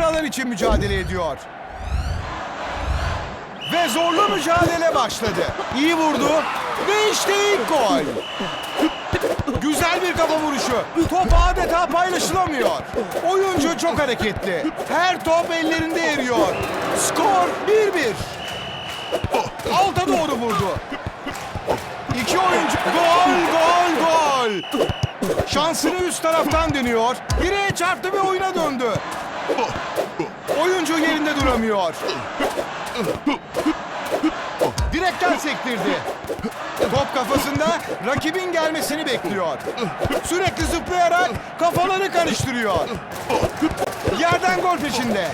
sıralar için mücadele ediyor. Ve zorlu mücadele başladı. İyi vurdu ve işte ilk gol. Güzel bir kafa vuruşu. Top adeta paylaşılamıyor. Oyuncu çok hareketli. Her top ellerinde eriyor. Skor 1-1. Alta doğru vurdu. İki oyuncu gol gol gol. Şansını üst taraftan dönüyor. Direğe çarptı ve oyuna döndü. Oyuncu yerinde duramıyor. Direkten sektirdi. Top kafasında rakibin gelmesini bekliyor. Sürekli zıplayarak kafaları karıştırıyor. Yerden gol peşinde.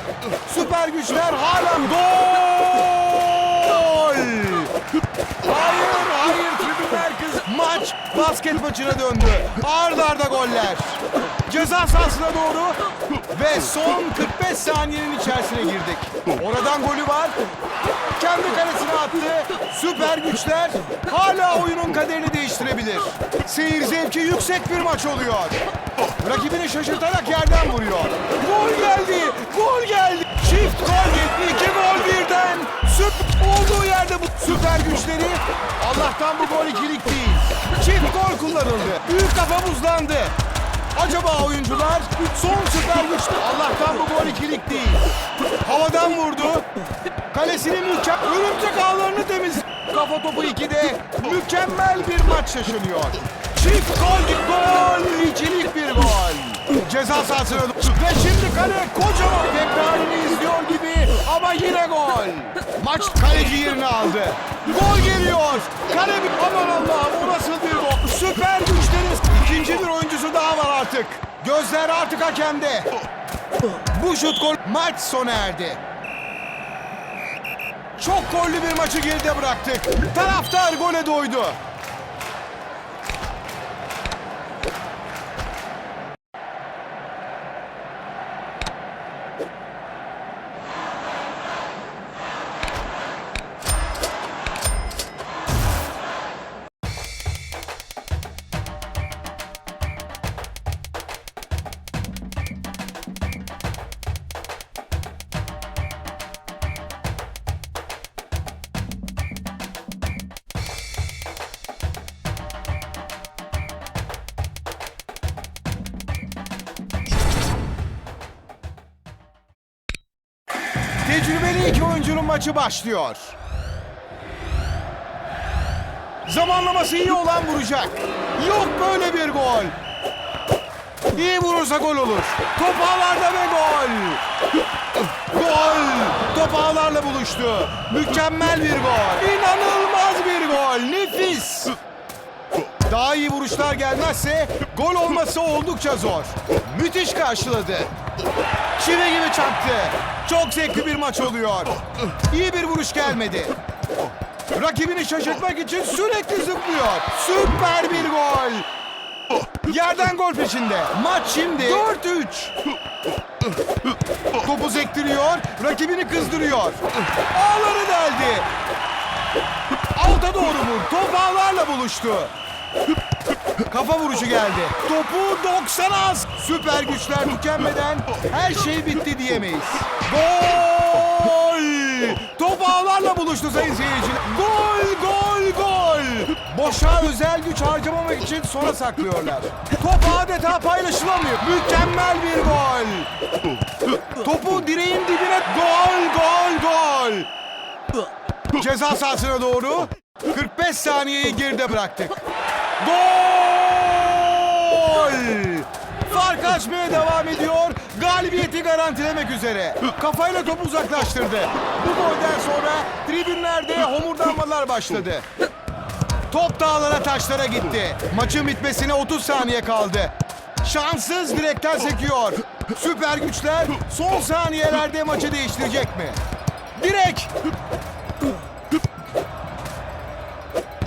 Süper güçler hala gol! Hayır, hayır tribünler. Maç basket maçına döndü. Arda arda goller. Ceza sahasına doğru ve son 45 saniyenin içerisine girdik. Oradan golü var. Kendi kalesine attı. Süper güçler hala oyunun kaderini değiştirebilir. Seyir zevki yüksek bir maç oluyor. Rakibini şaşırtarak yerden vuruyor. Gol geldi. Gol geldi. Çift gol geldi. İki gol birden. Süp olduğu yerde bu süper güçleri. Allah'tan bu gol ikilik değil. Çift gol kullanıldı. Büyük kafa buzlandı. Acaba oyuncular son süper güç Allah'tan bu gol ikilik değil. Havadan vurdu. Kalesini mükemmel örümcek ağlarını temiz. Kafa topu 2'de mükemmel bir maç yaşanıyor. Çift gol, gol, ikilik bir gol. Ceza sahasına ve şimdi kale kocaman tekrarını izliyor gibi ama yine gol. Maç kaleci yerini aldı. Gol geliyor. Kale bir aman Allah'ım o nasıl bir gol. Süper güçlerin ikinci bir oyuncusu daha var artık. Gözler artık hakemde. Bu şut gol maç sona erdi. Çok gollü bir maçı geride bıraktık. Taraftar gole doydu. Tecrübeli iki oyuncunun maçı başlıyor. Zamanlaması iyi olan vuracak. Yok böyle bir gol. İyi vurursa gol olur. Top ağlarda ve gol. Gol. Top ağlarla buluştu. Mükemmel bir gol. İnanılmaz bir gol. Nefis. Daha iyi vuruşlar gelmezse gol olması oldukça zor. Müthiş karşıladı. Çivi gibi çaktı. Çok zevkli bir maç oluyor. İyi bir vuruş gelmedi. Rakibini şaşırtmak için sürekli zıplıyor. Süper bir gol. Yerden gol peşinde. Maç şimdi 4-3. Topu sektiriyor, rakibini kızdırıyor. Ağları deldi. Alta doğru vur. Top ağlarla buluştu. Kafa vuruşu geldi. Topu 90 az. Süper güçler tükenmeden her şey bitti diyemeyiz. Gol! Top ağlarla buluştu sayın seyirciler. Gol, gol, gol! Boşa özel güç harcamamak için sona saklıyorlar. Top adeta paylaşılamıyor. Mükemmel bir gol. Topu direğin dibine gol, gol, gol. Ceza sahasına doğru 45 saniyeyi geride bıraktık. Gol! Fark açmaya devam ediyor. Galibiyeti garantilemek üzere. Kafayla topu uzaklaştırdı. Bu golden sonra tribünlerde homurdanmalar başladı. Top dağlara taşlara gitti. Maçın bitmesine 30 saniye kaldı. Şanssız direkten sekiyor. Süper güçler son saniyelerde maçı değiştirecek mi? Direk!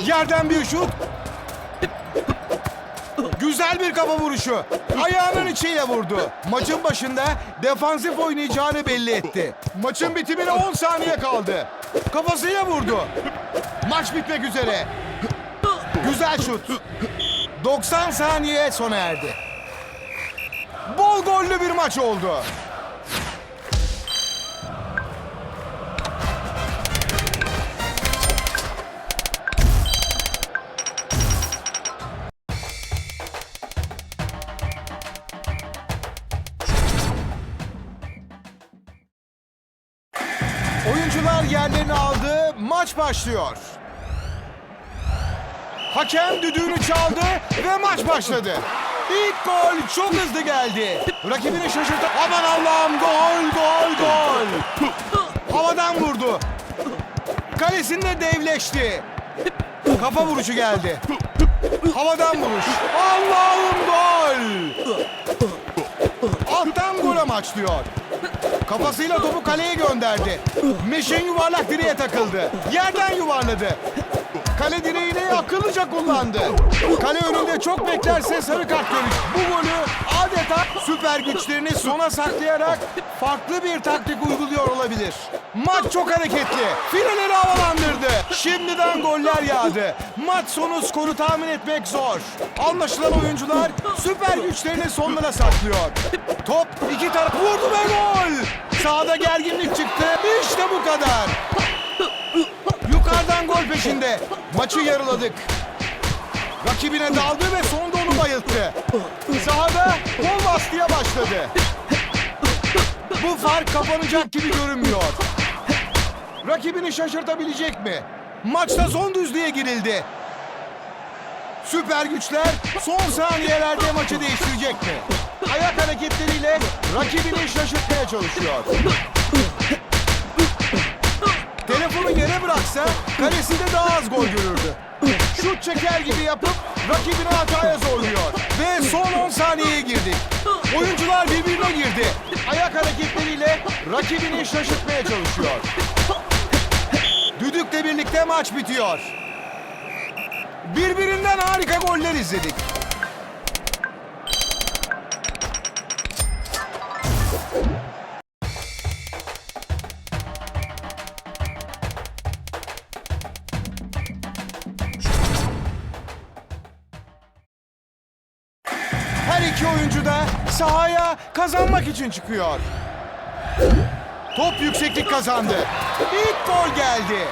Yerden bir şut. Güzel bir kafa vuruşu. Ayağının içiyle vurdu. Maçın başında defansif oynayacağını belli etti. Maçın bitimine 10 saniye kaldı. Kafasıyla vurdu. Maç bitmek üzere. Güzel şut. 90 saniye sona erdi. Bol gollü bir maç oldu. Oyuncular yerlerini aldı. Maç başlıyor. Hakem düdüğünü çaldı ve maç başladı. İlk gol çok hızlı geldi. Rakibini şaşırttı. Aman Allah'ım gol gol gol. Havadan vurdu. Kalesinde devleşti. Kafa vuruşu geldi. Havadan vuruş. Allah'ım gol. Alttan gol amaçlıyor. Kafasıyla topu kaleye gönderdi. Meşin yuvarlak direğe takıldı. Yerden yuvarladı. Kale direğini akıllıca kullandı. Kale önünde çok beklerse sarı kart görür. Bu golü adeta süper güçlerini sona saklayarak farklı bir taktik uyguluyor olabilir. Maç çok hareketli. Fileleri havalandırdı. Şimdiden goller yağdı. Maç sonu skoru tahmin etmek zor. Anlaşılan oyuncular süper güçlerini sonlara saklıyor. Top iki taraf vurdu ve gol. Sahada gerginlik çıktı. İşte bu kadar. Yukarıdan gol peşinde. Maçı yarıladık. Rakibine daldı ve sonunda onu bayılttı. Sahada gol baskıya başladı. Bu fark kapanacak gibi görünmüyor. Rakibini şaşırtabilecek mi? Maçta son düzlüğe girildi. Süper güçler son saniyelerde maçı değiştirecek mi? Ayak hareketleriyle rakibini şaşırtmaya çalışıyor. Telefonu yere bıraksa kalesinde daha az gol görürdü. Şut çeker gibi yapıp rakibini hataya zorluyor. Ve son 10 saniyeye girdik. Oyuncular birbirine girdi. Ayak hareketleriyle rakibini şaşırtmaya çalışıyor. Düdükle birlikte maç bitiyor. Birbirinden harika goller izledik. Sahaya kazanmak için çıkıyor. Top yükseklik kazandı. İlk gol geldi.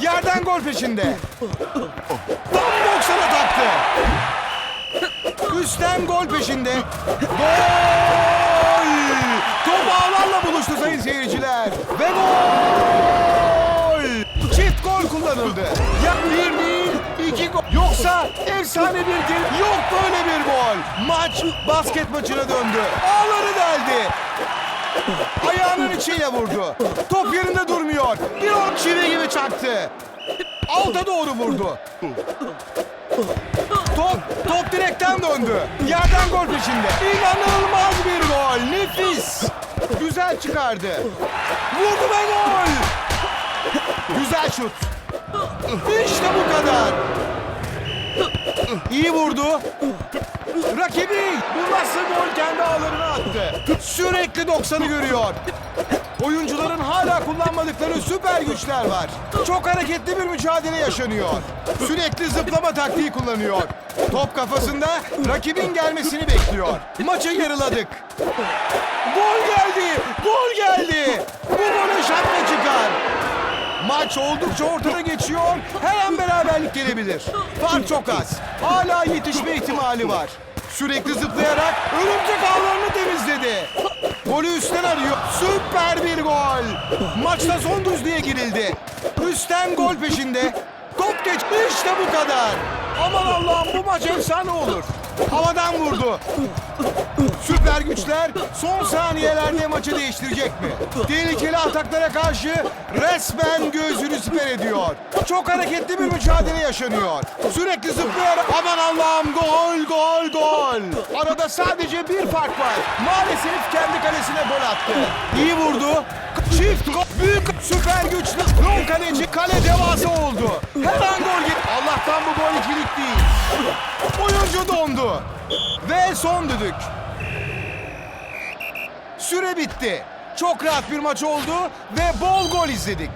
Yerden gol peşinde. Tam 90'a taktı. Üstten gol peşinde. Gol! Top ağlarla buluştu sayın seyirciler. Ve gol! Çift gol kullanıldı. Ya bir iki gol. Yoksa efsane bir gol. Yok böyle bir gol. Maç basket maçına döndü. Ağları deldi. Ayağının içiyle vurdu. Top yerinde durmuyor. Bir on çivi gibi çaktı. Alta doğru vurdu. Top, top direkten döndü. Yerden gol peşinde. İnanılmaz bir gol. Nefis. Güzel çıkardı. Vurdu ve gol. Güzel şut. İşte bu kadar. İyi vurdu. Rakibi bu nasıl gol kendi ağlarına attı. Sürekli 90'ı görüyor. Oyuncuların hala kullanmadıkları süper güçler var. Çok hareketli bir mücadele yaşanıyor. Sürekli zıplama taktiği kullanıyor. Top kafasında rakibin gelmesini bekliyor. Maçı yarıladık. Gol geldi! Gol geldi! Bu golü şapka çıkar. Maç oldukça ortada geçiyor. Her an beraberlik gelebilir. Fark çok az. Hala yetişme ihtimali var. Sürekli zıplayarak örümcek ağlarını temizledi. Golü üstten arıyor. Süper bir gol. Maçta son düzlüğe girildi. Üstten gol peşinde. Top geç. İşte bu kadar. Aman Allah'ım bu maç efsane olur. Havadan vurdu. Süper güçler son saniyelerde maçı değiştirecek mi? Tehlikeli ataklara karşı resmen göğsünü siper ediyor. Çok hareketli bir mücadele yaşanıyor. Sürekli zıplayarak aman Allah'ım gol gol gol. Arada sadece bir fark var. Maalesef kendi kalesine gol attı. İyi vurdu. Çift gol. Süper güçlü. Ron kaleci kale devası oldu. Her an gol git. Allah'tan bu gol ikilik değil. Oyuncu dondu. Ve son düdük. Süre bitti. Çok rahat bir maç oldu ve bol gol izledik.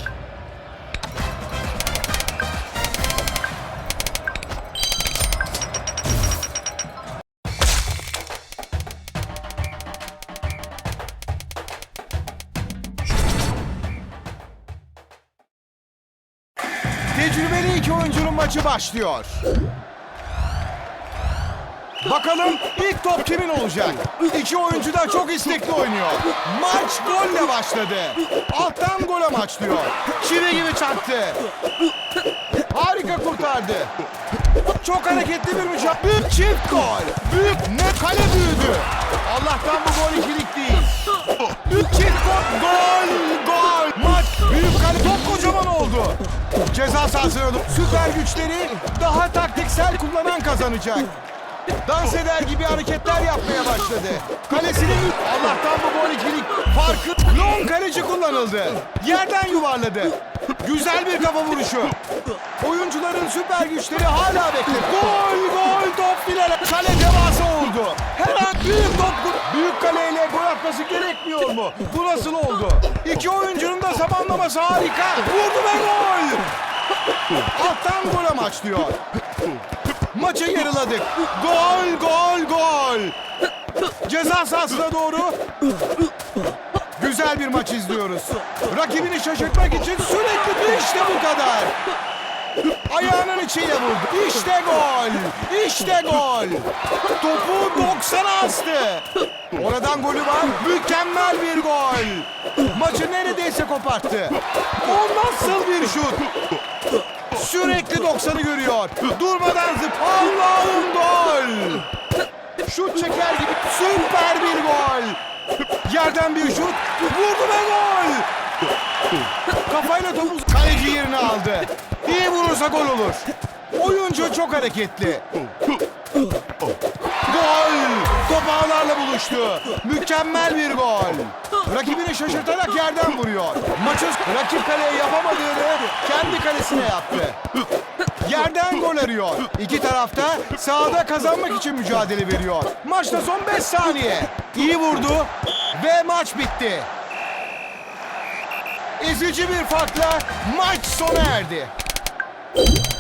Maçı başlıyor. Bakalım ilk top kimin olacak? İki oyuncu da çok istekli oynuyor. Maç golle başladı. Alttan gol amaçlıyor. Çivi gibi çaktı. Harika kurtardı. Çok hareketli bir mücadele. Çift gol. Büyük ne kale büyüdü. Allah'tan bu gol ikilik değil. Çift. Gol. Gol. Ceza sahasına doğru. Süper güçleri daha taktiksel kullanan kazanacak. Dans eder gibi hareketler yapmaya başladı. Kalesinin Allah'tan bu gol ikilik farkı. Long kaleci kullanıldı. Yerden yuvarladı. Güzel bir kafa vuruşu. Oyuncuların süper güçleri hala bekliyor. Gol gol top filele. Kale devasa oldu. Her an büyük top. Büyük kaleyle gol atması gerekmiyor mu? Bu nasıl oldu? İki oyuncunun da zamanlaması harika. Vurdu ve gol. Alttan gol amaçlıyor. Maçı yarıladık. Gol, gol, gol. Ceza sahasına doğru. Güzel bir maç izliyoruz. Rakibini şaşırtmak için sürekli işte bu kadar. Ayağının içiyle vurdu. İşte gol. İşte gol. Topu 90'a astı. Oradan golü var. Mükemmel bir gol. Maçı neredeyse koparttı. O nasıl bir şut? Sürekli 90'ı görüyor. Durmadan zıp. Allah'ım gol. Şut çeker gibi süper bir gol. Yerden bir şut. Vurdu ve gol. Kafayla topu kaleci yerine aldı. İyi vurursa gol olur. Oyuncu çok hareketli. Gol! Top ağlarla buluştu. Mükemmel bir gol. Rakibini şaşırtarak yerden vuruyor. Maçın rakip kaleye yapamadığını kendi kalesine yaptı. Yerden gol arıyor. İki tarafta sahada kazanmak için mücadele veriyor. Maçta son 5 saniye. İyi vurdu ve maç bitti. Ezici bir farkla maç sona erdi. you